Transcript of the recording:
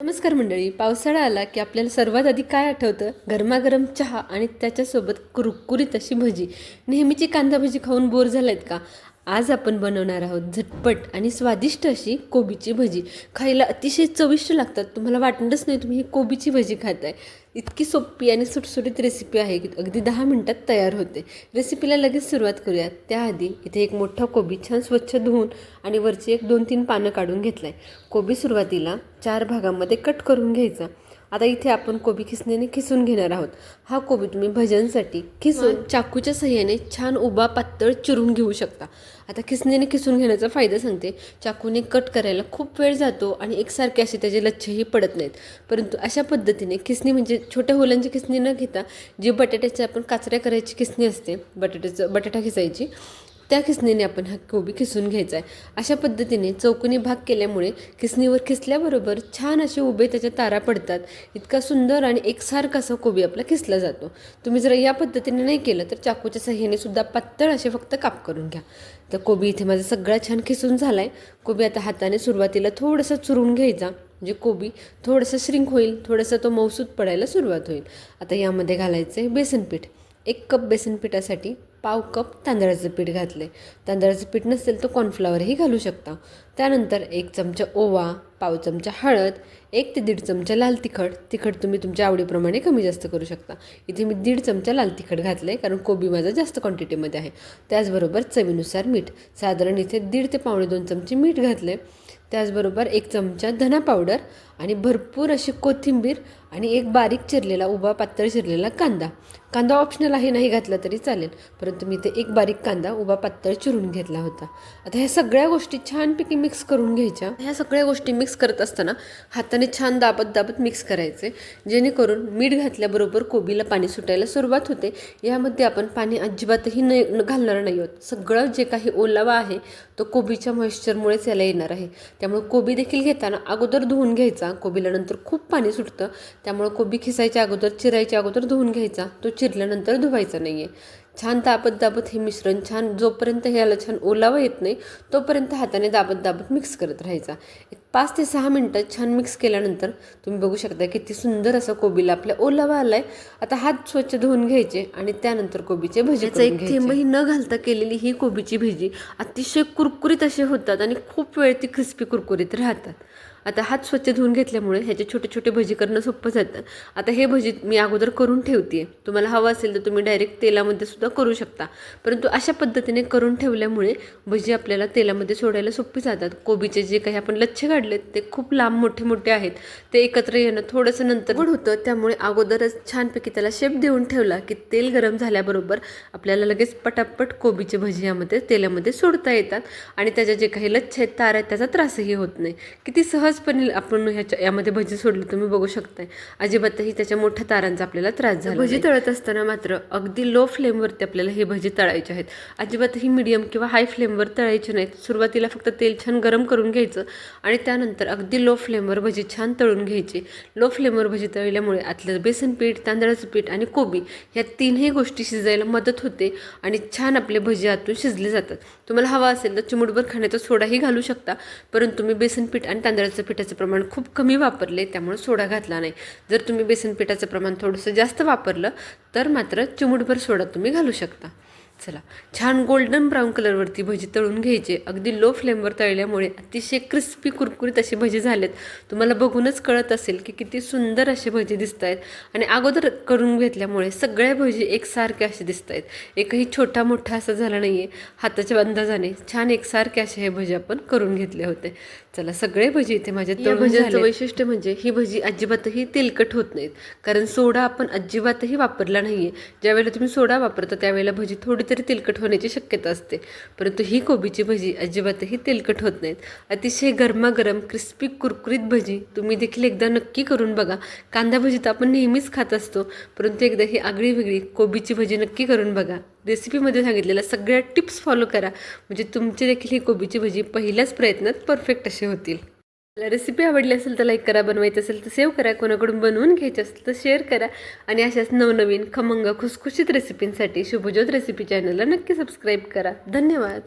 नमस्कार मंडळी पावसाळा आला की आपल्याला सर्वात आधी काय आठवतं? गरमागरम चहा आणि त्याच्यासोबत कुरकुरीत अशी भजी. नेहमीची कांदा भजी खाऊन बोर झालायत का? आज आपण बनवणार आहोत झटपट आणि स्वादिष्ट अशी कोबीची भजी. खायला अतिशय चविष्ट लागतात. तुम्हाला वाटणारच नाही तुम्ही ही कोबीची भजी खाताय. इतकी सोपी आणि सुटसुटीत रेसिपी आहे की अगदी दहा मिनटात तयार होते. रेसिपीला लगेच सुरुवात करूयात. त्याआधी इथे एक मोठा कोबी छान स्वच्छ धुवून आणि वरची एक दोन तीन पानं काढून घेतलं आहे कोबी सुरुवातीला चार भागामध्ये कट करून घ्यायचा. आता इथे आपण कोबी खिसणीने खिसून घेणार आहोत. हा कोबी तुम्ही भज्यांसाठी खिसून चाकूच्या सहाय्याने छान उभा पातळ चिरून घेऊ शकता. आता खिसणीने खिसून घेण्याचा फायदा सांगते. चाकूने कट करायला खूप वेळ जातो आणि एकसारखे असे त्याचे लच्छेही पडत नाहीत. परंतु अशा पद्धतीने खिसणी म्हणजे छोट्या होलांची खिसणी न घेता जी बटाट्याची आपण काचऱ्या करायची खिसणी असते बटाट्याचं बटाटा खिसायची त्या खिसणीने आपण हा कोबी खिसून घ्यायचा आहे अशा पद्धतीने चौकोनी भाग केल्यामुळे खिसणीवर खिसल्याबरोबर छान असे उभे त्याच्या तारा पडतात. इतका सुंदर आणि एकसारखा असा कोबी आपला खिसला जातो. तुम्ही जर या पद्धतीने नाही केलं तर चाकूच्या सहाय्याने सुद्धा पातळ असे फक्त काप करून घ्या. तर कोबी इथे माझा सगळा छान खिसून झाला आहे कोबी आता हाताने सुरुवातीला थोडंसं चुरून घ्यायचा. म्हणजे कोबी थोडंसं श्रिंक होईल थोडंसं तो मौसूद पडायला सुरुवात होईल. आता यामध्ये घालायचं आहे बेसन पीठ एक कप बेसन पिठासाठी पाव कप तांदळाचं पीठ घातलं आहे तांदळाचं पीठ नसेल तर कॉर्नफ्लॉवरही घालू शकता. त्यानंतर एक चमचा ओवा पाव चमचा हळद एक ते दीड चमचा लाल तिखट. तिखट तुम्ही तुमच्या आवडीप्रमाणे कमी जास्त करू शकता. इथे मी दीड चमचा लाल तिखट घातलं आहे कारण कोबी माझा जास्त क्वांटिटीमध्ये आहे. त्याचबरोबर चवीनुसार मीठ. साधारण इथे दीड ते पावणे दोन चमचे मीठ घातलं आहे त्याचबरोबर एक चमचा धना पावडर आणि भरपूर अशी कोथिंबीर आणि एक बारीक चिरलेला उभा पातळ चिरलेला कांदा. कांदा ऑप्शनल आहे नाही घातला तरी चालेल परंतु मी ते एक बारीक कांदा उभा पातळ चिरून घेतला होता. आता ह्या सगळ्या गोष्टी छानपैकी मिक्स करून घ्यायच्या. ह्या सगळ्या गोष्टी मिक्स मिक्स करत असताना हाताने छान दाबत दाबत मिक्स करायचे. जेणेकरून मीठ घातल्याबरोबर कोबीला पाणी सुटायला सुरुवात होते. यामध्ये आपण पाणी अजिबातही न- घालणार नाही आहोत. सगळं जे काही ओलावा आहे तो कोबीच्या मॉइश्चरमुळेच याला येणार आहे. त्यामुळे कोबी देखील घेताना अगोदर धुवून घ्यायचा. कोबीला नंतर खूप पाणी सुटतं. त्यामुळे कोबी खिसायच्या अगोदर चिरायच्या अगोदर धुवून घ्यायचा. तो चिरल्यानंतर धुवायचा नाही आहे छान दाबत दाबत हे मिश्रण छान जोपर्यंत ह्याला छान ओलावा येत नाही तोपर्यंत हाताने दाबत दाबत मिक्स करत राहायचा. एक पाच ते सहा मिनटं छान मिक्स केल्यानंतर तुम्ही बघू शकता किती सुंदर असं कोबीला आपल्या ओलावा आलाय. आता हात स्वच्छ धुवून घ्यायचे आणि त्यानंतर कोबीचे भजी एक थेंबही न घालता केलेली ही कोबीची भजी अतिशय कुरकुरीत असे होतात आणि खूप वेळ ती क्रिस्पी कुरकुरीत राहतात. आता हात स्वच्छ धुवून घेतल्यामुळे ह्याचे छोटे छोटे भजी करणं सोपं जातं. आता हे भजी मी अगोदर करून ठेवते तुम्हाला हवं असेल तर तुम्ही डायरेक्ट तेलामध्ये सुद्धा करू शकता. परंतु अशा पद्धतीने करून ठेवल्यामुळे भजी आपल्याला तेलामध्ये सोडायला सोपी जातात. कोबीचे जे काही आपण लच्छे काढलेत ते खूप लांब मोठे मोठे आहेत. ते एकत्र येणं थोडंसं नंतर पण होतं. त्यामुळे अगोदरच छानपैकी त्याला शेप देऊन ठेवला की तेल गरम झाल्याबरोबर आपल्याला लगेच पटापट कोबीचे भजी यामध्ये तेलामध्ये सोडता येतात आणि त्याच्या जे काही लच्छे आहेत तार आहेत त्याचा त्रासही होत नाही. किती सहज सहजपणे आपण ह्याच्या यामध्ये भजी सोडली तुम्ही बघू शकताय. अजिबातही त्याच्या मोठ्या तारांचा आपल्याला त्रास झाला भजी तळत असताना मात्र अगदी लो फ्लेमवरती आपल्याला हे भजी तळायचे आहेत. अजिबातही मिडियम किंवा हाय फ्लेमवर तळायचे नाहीत. सुरुवातीला फक्त तेल छान गरम करून घ्यायचं आणि त्यानंतर अगदी लो फ्लेमवर भजी छान तळून घ्यायची. लो फ्लेमवर भजी तळल्यामुळे आतलं बेसन पीठ तांदळाचं पीठ आणि कोबी ह्या तीनही गोष्टी शिजायला मदत होते आणि छान आपले भजी आतून शिजले जातात. तुम्हाला हवा असेल तर चिमुटभर खाण्याचा सोडाही घालू शकता परंतु मी बेसन पीठ आणि तांदळाचं पिठाचं प्रमाण खूप कमी वापरले त्यामुळे सोडा घातला नाही. जर तुम्ही बेसन पिठाचं प्रमाण थोडंसं जास्त वापरलं तर मात्र चिमुटभर सोडा तुम्ही घालू शकता. चला. छान गोल्डन ब्राऊन कलरवरती भजी तळून घ्यायचे. अगदी लो फ्लेमवर तळल्यामुळे अतिशय क्रिस्पी कुरकुरीत अशी भजी झालेत. तुम्हाला बघूनच कळत असेल की किती सुंदर असे भजी दिसत आहेत आणि अगोदर करून घेतल्यामुळे सगळ्या भजी एकसारखे असे दिसत आहेत एकही छोटा मोठा असं झाला नाही आहे हाताच्या अंदाजाने छान एकसारखे असे हे भजी आपण करून घेतले होते. चला सगळे भजी इथे माझ्या तळून वैशिष्ट्य म्हणजे ही भजी अजिबातही तेलकट होत नाहीत. कारण सोडा आपण अजिबातही वापरला नाही आहे ज्यावेळेला तुम्ही सोडा वापरता त्यावेळेला भजी थोडी तरी तेलकट होण्याची शक्यता असते. परंतु ही कोबीची भजी अजिबातही तेलकट होत नाहीत. अतिशय गरमागरम क्रिस्पी कुरकुरीत भजी तुम्ही देखील एकदा नक्की करून बघा. कांदा भजी तर आपण नेहमीच खात असतो. परंतु एकदा ही आगळी वेगळी कोबीची भजी नक्की करून बघा. रेसिपीमध्ये सांगितलेल्या सगळ्या टिप्स फॉलो करा. म्हणजे तुमची देखील ही कोबीची भजी पहिल्याच प्रयत्नात परफेक्ट असे होतील. रेसिपी आवडली असेल तर लाईक करा बनवायचं असेल तर सेव्ह करा कोणाकडून बनवून घ्यायचं असेल तर शेअर करा. आणि अशाच नवनवीन खमंग खुसखुशीत रेसिपींसाठी शुभज्योत रेसिपी चॅनलला नक्की सबस्क्राईब करा. धन्यवाद.